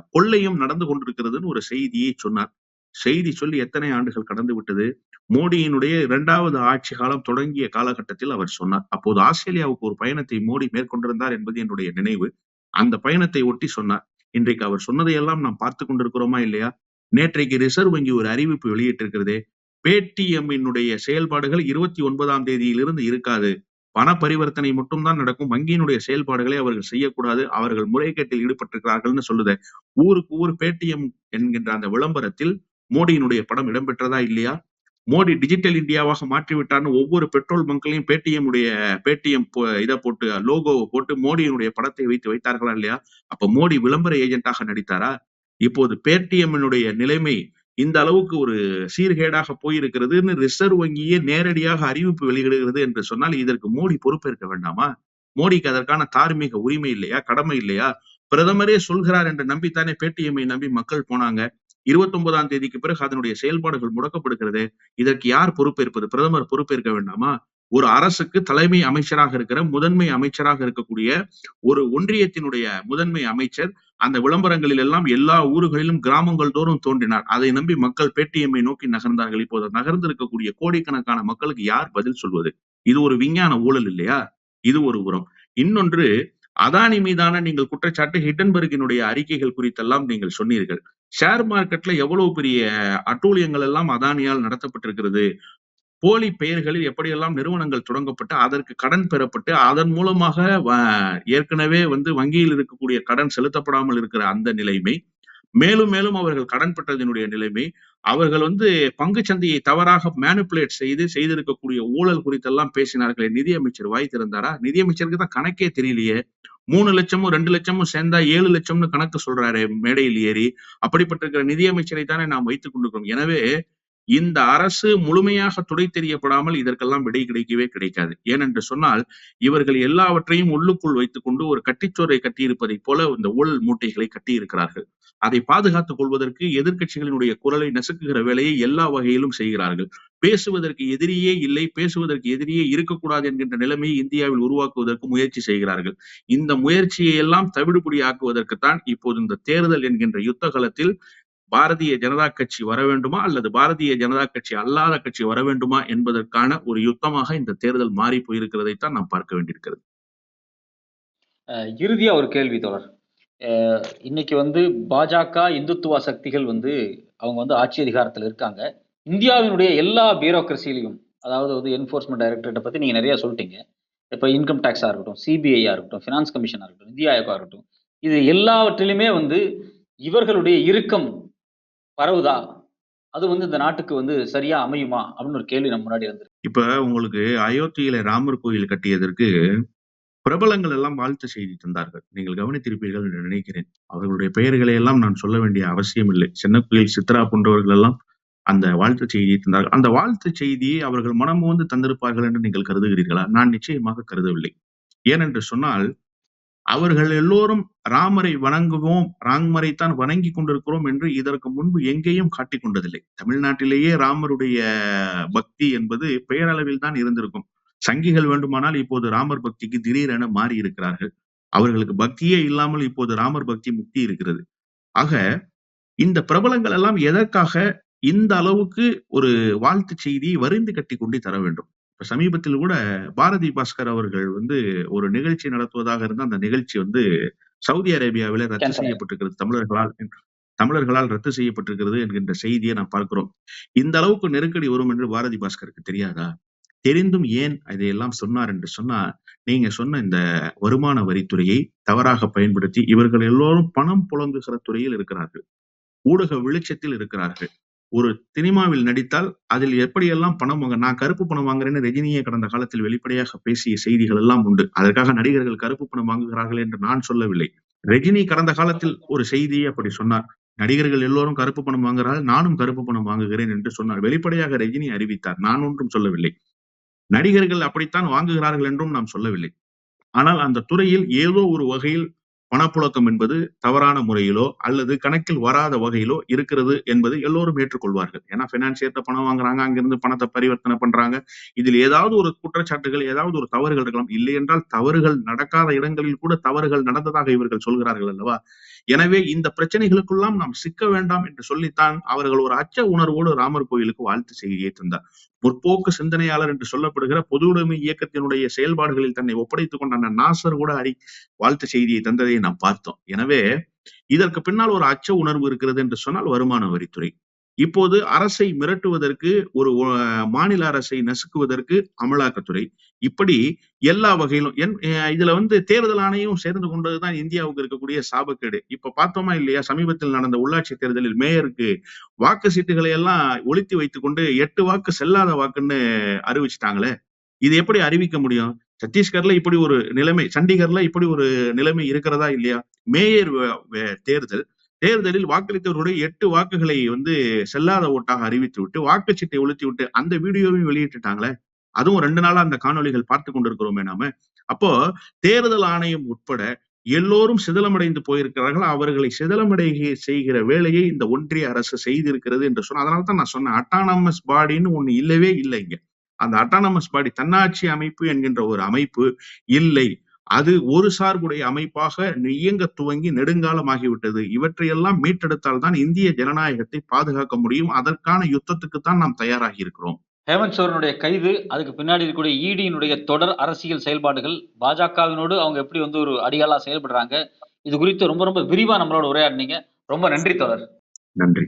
கொள்ளையும் நடந்து கொண்டிருக்கிறதுன்னு ஒரு செய்தியை சொன்னார். செய்தி சொல்லி எத்தனை ஆண்டுகள் கடந்து விட்டது? மோடியினுடைய இரண்டாவது ஆட்சி காலம் தொடங்கிய காலகட்டத்தில் அவர் சொன்னார். அப்போது ஆஸ்திரேலியாவுக்கு ஒரு பயணத்தை மோடி மேற்கொண்டிருந்தார் என்பது என்னுடைய நினைவு. அந்த பயணத்தை ஒட்டி சொன்னார். இன்றைக்கு அவர் சொன்னதையெல்லாம் நாம் பார்த்து கொண்டிருக்கிறோமா இல்லையா? நேற்றைக்கு ரிசர்வ் வங்கி ஒரு அறிவிப்பு வெளியிட்டிருக்கிறதே. பேடிஎம்மினுடைய செயல்பாடுகள் இருபத்தி ஒன்பதாம் தேதியிலிருந்து இருக்காது. பண பரிவர்த்தனை மட்டும்தான் நடக்கும். வங்கியினுடைய செயல்பாடுகளை அவர்கள் செய்யக்கூடாது. அவர்கள் முறைகேட்டில் ஈடுபட்டிருக்கிறார்கள்னு சொல்லுது. ஊருக்கு ஊர் பேடிஎம் என்கின்ற அந்த விளம்பரத்தில் மோடியினுடைய படம் இடம்பெற்றதா இல்லையா? மோடி டிஜிட்டல் இந்தியாவாக மாற்றிவிட்டார்னு ஒவ்வொரு பெட்ரோல் பங்க்லையும் பேடிஎம் உடைய பேடிஎம் இதை போட்டு லோகோவை போட்டு மோடியினுடைய படத்தை வைத்து வைத்தார்களா இல்லையா? அப்ப மோடி விளம்பர ஏஜென்ட்டாக நடித்தாரா? இப்போது பேடிஎம்னுடைய நிலைமை இந்த அளவுக்கு ஒரு சீர்கேடாக போயிருக்கிறதுன்னு ரிசர்வ் வங்கியே நேரடியாக அறிவிப்பு வெளியிடுகிறது என்று சொன்னால் இதற்கு மோடி பொறுப்பேற்க வேண்டாமா? மோடிக்கு அதற்கான தார்மீக உரிமை இல்லையா? கடமை இல்லையா? பிரதமரே சொல்கிறார் என்று நம்பித்தானே பேடிஎம்மை நம்பி மக்கள் போனாங்க. இருபத்தி ஒன்பதாம் தேதிக்கு பிறகு அதனுடைய செயல்பாடுகள் முடக்கப்படுகிறது. இதற்கு யார் பொறுப்பேற்பது? பிரதமர் பொறுப்பேற்க வேண்டாமா? ஒரு அரசுக்கு தலைமை அமைச்சராக இருக்கிற முதன்மை அமைச்சராக இருக்கக்கூடிய ஒரு ஒன்றியத்தினுடைய முதன்மை அமைச்சர் அந்த விளம்பரங்களில் எல்லாம் எல்லா ஊர்களிலும் கிராமங்கள் தோறும் தோன்றினார். அதை நம்பி மக்கள் பேடிஎம்மை நோக்கி நகர்ந்தார்கள். இப்போது நகர்ந்து இருக்கக்கூடிய கோடிக்கணக்கான மக்களுக்கு யார் பதில் சொல்வது? இது ஒரு விஞ்ஞான ஊழல் இல்லையா? இது ஒரு உரம். இன்னொன்று அதானி மீதான நீங்கள் குற்றச்சாட்டு ஹிட்டன்பர்கினுடைய அறிக்கைகள் குறித்தெல்லாம் நீங்கள் சொன்னீர்கள். ஷேர் மார்க்கெட்ல எவ்வளவு பெரிய அட்டூழியங்கள் எல்லாம் அதானியால் நடத்தப்பட்டிருக்கிறது? போலி பெயர்களில் எப்படியெல்லாம் நிறுவனங்கள் தொடங்கப்பட்டு அதற்கு கடன் பெறப்பட்டு அதன் மூலமாக ஏற்கனவே வந்து வங்கியில் இருக்கக்கூடிய கடன் செலுத்தப்படாமல் இருக்கிற அந்த நிலைமை மேலும் மேலும் அவர்கள் கடன்பட்டதனுடைய நிலைமை அவர்கள் வந்து பங்கு சந்தையை தவறாக மேனுப்புலேட் செய்து செய்திருக்கக்கூடிய ஊழல் குறித்தெல்லாம் பேசினார்களே நிதியமைச்சர் வாய் திறந்தாரா? நிதியமைச்சருக்கு தான் கணக்கே தெரியலையே. மூணு லட்சமும் ரெண்டு லட்சமும் சேர்ந்தா ஏழு லட்சம்னு கணக்கு சொல்றாரு மேடையில் ஏறி. அப்படிப்பட்டிருக்கிற நிதியமைச்சரை தானே நாம் வைத்துக் கொண்டிருக்கிறோம். எனவே இந்த அரசு முழுமையாக துடை தெரியப்படாமல் இதற்கெல்லாம் விடை கிடைக்கவே கிடைக்காது. ஏனென்று சொன்னால் இவர்கள் எல்லாவற்றையும் உள்ளுக்குள் வைத்துக் கொண்டு ஒரு கட்டிச்சோரை கட்டியிருப்பதைப் போல இந்த ஊழல் மூட்டைகளை கட்டியிருக்கிறார்கள். அதை பாதுகாத்துக் கொள்வதற்கு எதிர்க்கட்சிகளினுடைய குரலை நசுக்குகிற வேலையை எல்லா வகையிலும் செய்கிறார்கள். பேசுவதற்கு எதிரியே இல்லை பேசுவதற்கு எதிரியே இருக்கக்கூடாது என்கின்ற நிலைமையை இந்தியாவில் உருவாக்குவதற்கு முயற்சி செய்கிறார்கள். இந்த முயற்சியை எல்லாம் தவிடுபடி ஆக்குவதற்குத்தான் இப்போது இந்த தேர்தல் என்கின்ற யுத்த காலத்தில் பாரதிய ஜனதா கட்சி வர வேண்டுமா அல்லது பாரதிய ஜனதா கட்சி அல்லாத கட்சி வர வேண்டுமா என்பதற்கான ஒரு யுத்தமாக இந்த தேர்தல் மாறி போயிருக்கிறதைத்தான் நாம் பார்க்க வேண்டியிருக்கிறது. அஹ் இறுதியா ஒரு கேள்வி தொடர் அஹ் இன்னைக்கு வந்து பாஜக இந்துத்துவ சக்திகள் வந்து அவங்க வந்து ஆட்சி அதிகாரத்தில் இருக்காங்க. இந்தியாவினுடைய எல்லா பியூரோக்ரஸிலையும் அதாவது வந்து என்ஃபோர்ஸ்மெண்ட் டைரக்டரேட்டை பத்தி நீங்க நிறைய சொல்லிட்டீங்க. இப்போ இன்கம் டேக்ஸா இருக்கட்டும் சிபிஐயா இருக்கட்டும் ஃபினான்ஸ் கமிஷனாக இருக்கட்டும் நிதி ஆயோகா இருக்கட்டும் இது எல்லாவற்றிலுமே வந்து இவர்களுடைய இறுக்கம் பரவுதா? அது வந்து இந்த நாட்டுக்கு வந்து சரியா அமையுமா? அப்படின்னு ஒரு கேள்வி நம்ம முன்னாடி வந்து இப்ப உங்களுக்கு அயோத்தியில ராமர் கோயில் கட்டியதற்கு பிரபலங்கள் எல்லாம் வாழ்த்து செய்தி தந்தார்கள். நீங்கள் கவனித்திருப்பீர்கள் என்று நினைக்கிறேன். அவர்களுடைய பெயர்களை எல்லாம் நான் சொல்ல வேண்டிய அவசியம் இல்லை. சின்னக்குயில் சித்ரா போன்றவர்கள் எல்லாம் அந்த வாழ்த்து செய்தியை தந்தார்கள். அந்த வாழ்த்து செய்தியை அவர்கள் மனம் வந்து தந்திருப்பார்கள் என்று நீங்கள் கருதுகிறீர்களா? நான் நிச்சயமாக கருதவில்லை. ஏனென்று சொன்னால் அவர்கள் எல்லோரும் ராமரை வணங்குவோம் ராமரைத்தான் வணங்கி கொண்டிருக்கிறோம் என்று இதற்கு முன்பு எங்கேயும் காட்டிக் கொண்டதில்லை. தமிழ்நாட்டிலேயே ராமருடைய பக்தி என்பது பெயரளவில் தான் இருந்திருக்கும். சங்கிகள் வேண்டுமானால் இப்போது ராமர் பக்திக்கு திடீரென மாறி இருக்கிறார்கள் அவர்களுக்கு பக்தியே இல்லாமல் இப்போது ராமர் பக்தி முக்தி இருக்கிறது. ஆக இந்த பிரபலங்கள் எல்லாம் எதற்காக இந்த அளவுக்கு ஒரு வாழ்த்து செய்தியை வரிந்து கட்டி கொண்டு தர வேண்டும்? இப்ப சமீபத்தில் கூட பாரதி பாஸ்கர் அவர்கள் வந்து ஒரு நிகழ்ச்சி நடத்துவதாக இருந்த அந்த நிகழ்ச்சி வந்து சவுதி அரேபியாவில ரத்து. செய்யப்பட்டிருக்கிறது. தமிழர்களால் தமிழர்களால் ரத்து செய்யப்பட்டிருக்கிறது என்கின்ற செய்தியை நாம் பார்க்கிறோம். இந்த அளவுக்கு நெருக்கடி வரும் என்று பாரதி பாஸ்கருக்கு தெரியாதா? தெரிந்தும் ஏன் இதையெல்லாம் சொன்னார் என்று சொன்னால் நீங்க சொன்ன இந்த வருமான வரித்துறையை தவறாக பயன்படுத்தி இவர்கள் எல்லோரும் பணம் புழங்குகிற துறையில் இருக்கிறார்கள். ஊடக வெளிச்சத்தில் இருக்கிறார்கள். ஒரு சினிமாவில் நடித்தால் அதில் எப்படியெல்லாம் பணம் வாங்க நான் கருப்பு பணம் வாங்குறேன்னு ரஜினியை கடந்த காலத்தில் வெளிப்படையாக பேசிய செய்திகள் எல்லாம் உண்டு. அதற்காக நடிகர்கள் கருப்பு பணம் வாங்குகிறார்கள் என்று நான் சொல்லவில்லை. ரஜினி கடந்த காலத்தில் ஒரு செய்தியை அப்படி சொன்னார். நடிகர்கள் எல்லோரும் கருப்பு பணம் வாங்குகிறார்கள் நானும் கருப்பு பணம் வாங்குகிறேன் என்று சொன்னார். வெளிப்படையாக ரஜினி அறிவித்தார். நான் ஒன்றும் சொல்லவில்லை. நடிகர்கள் அப்படித்தான் வாங்குகிறார்கள் என்றும் நாம் சொல்லவில்லை. ஆனால் அந்த துறையில் ஏதோ ஒரு வகையில் பணப்புழக்கம் என்பது தவறான முறையிலோ அல்லது கணக்கில் வராத வகையிலோ இருக்கிறது என்பது எல்லோரும் ஏற்றுக்கொள்வார்கள். ஏன்னா பினான்சியர்ட்ட பணம் வாங்குறாங்க அங்கிருந்து பணத்தை பரிவர்த்தனை பண்றாங்க. இதில் ஏதாவது ஒரு குற்றச்சாட்டுகள் ஏதாவது ஒரு தவறுகள் இருக்கலாம். இல்லை என்றால் தவறுகள் நடக்காத இடங்களில் கூட தவறுகள் நடந்ததாக இவர்கள் சொல்கிறார்கள் அல்லவா? எனவே இந்த பிரச்சனைகளுக்கெல்லாம் நாம் சிக்க வேண்டாம் என்று சொல்லித்தான் அவர்கள் ஒரு அச்ச உணர்வோடு ராமர் கோயிலுக்கு வாழ்த்து செய்தியை தந்தார். முற்போக்கு சிந்தனையாளர் என்று சொல்லப்படுகிற பொது உடைமை இயக்கத்தினுடைய செயல்பாடுகளில் தன்னை ஒப்படைத்துக் கொண்ட நாசர் கூட அறி வாழ்த்து செய்தியை தந்ததை நாம் பார்த்தோம். எனவே இதற்கு பின்னால் ஒரு அச்ச உணர்வு இருக்கிறது என்று சொன்னால் வருமான வரித்துறை. இப்போது அரசை மிரட்டுவதற்கு ஒரு மாநில அரசை நசுக்குவதற்கு அமலாக்கத்துறை இப்படி எல்லா வகையிலும் என் இதுல வந்து தேர்தல் ஆணையம் சேர்ந்து கொண்டதுதான் இந்தியாவுக்கு இருக்கக்கூடிய சாபக்கேடு. இப்ப பார்த்தோமா இல்லையா? சமீபத்தில் நடந்த உள்ளாட்சி தேர்தலில் மேயருக்கு வாக்கு சீட்டுகளை எல்லாம் ஒழித்து வைத்துக் கொண்டு எட்டு வாக்கு செல்லாத வாக்குன்னு அறிவிச்சிட்டாங்களே. இது எப்படி அறிவிக்க முடியும்? சத்தீஸ்கர்ல இப்படி ஒரு நிலைமை சண்டிகர்ல இப்படி ஒரு நிலைமை இருக்கிறதா இல்லையா? மேயர் தேர்தல் தேர்தலில் வாக்களித்தவர்களுடைய எட்டு வாக்குகளை வந்து செல்லாத ஓட்டாக அறிவித்து விட்டு வாக்குச்சீட்டை ஒழித்து விட்டு அந்த வீடியோவையும் வெளியிட்டுட்டாங்களே? அதுவும் ரெண்டு நாளா அந்த காணொளிகள் பார்த்து கொண்டிருக்கிறோமே நாம. அப்போ தேர்தல் ஆணையம் உட்பட எல்லோரும் சிதலமடைந்து போயிருக்கிறார்கள். அவர்களை சிதலமடைய செய்கிற வேலையை இந்த ஒன்றிய அரசு செய்திருக்கிறது என்று சொன்ன அதனால தான் நான் சொன்னேன். அட்டானமஸ் பாடின்னு ஒண்ணு இல்லவே இல்லை இங்க. அந்த அட்டானமஸ் பாடி தன்னாட்சி அமைப்பு என்கின்ற ஒரு அமைப்பு இல்லை. அது ஒரு சார்புடைய அமைப்பாக இயங்க துவங்கி நெடுங்காலமாகிவிட்டது. இவற்றையெல்லாம் மீட்டெடுத்தால் தான் இந்திய ஜனநாயகத்தை பாதுகாக்க முடியும். அதற்கான யுத்தத்துக்கு தான் நாம் தயாராகி இருக்கிறோம் ஹேமந்த் சோரனுடைய கைது அதுக்கு பின்னாடி இருக்கக்கூடிய ஈடியினுடைய தொடர் அரசியல் செயல்பாடுகள் பாஜகவினோடு அவங்க எப்படி வந்து ஒரு அடியாளா செயல்படுறாங்க இது குறித்து ரொம்ப ரொம்ப விரிவா நம்மளோட உரையாடினீங்க. ரொம்ப நன்றி தொடர் நன்றி.